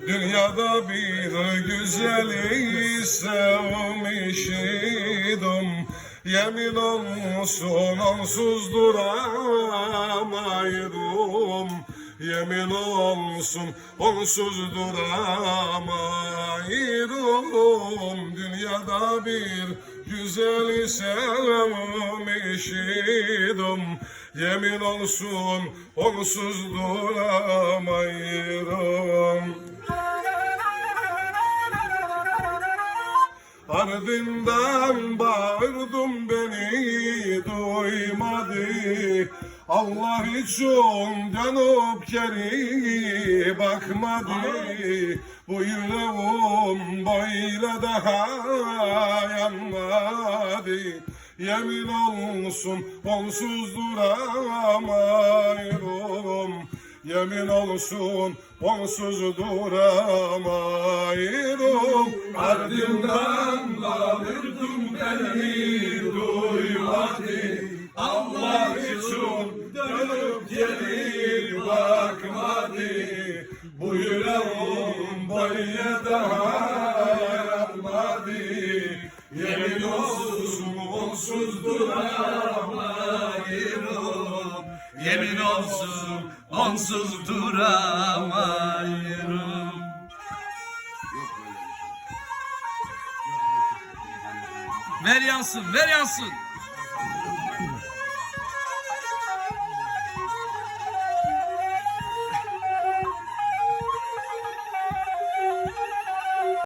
Dünyada bir güzeli sevmişidim Yemin olsun onsuz duramaydım. Yemin olsun onsuz duramaydım. Dünyada bir güzeli sevmişidim Yemin olsun onsuz duramaydım Ardından bağırdım beni duymadı. Allah için dönüp geri bakmadı. Bu yüreğim böyle daha yanmadı. Yemin olsun onsuz duramayırım Yemin olsun onsuz duramayırım Ardından beni duymadı Allah için dönüp geri bakmadı. Bu yüreğim böyle daha yanmadı Yemin olsun onsuz duramayırım Yemin olsun onsuz duramayırım. Ver yansın, ver yansın.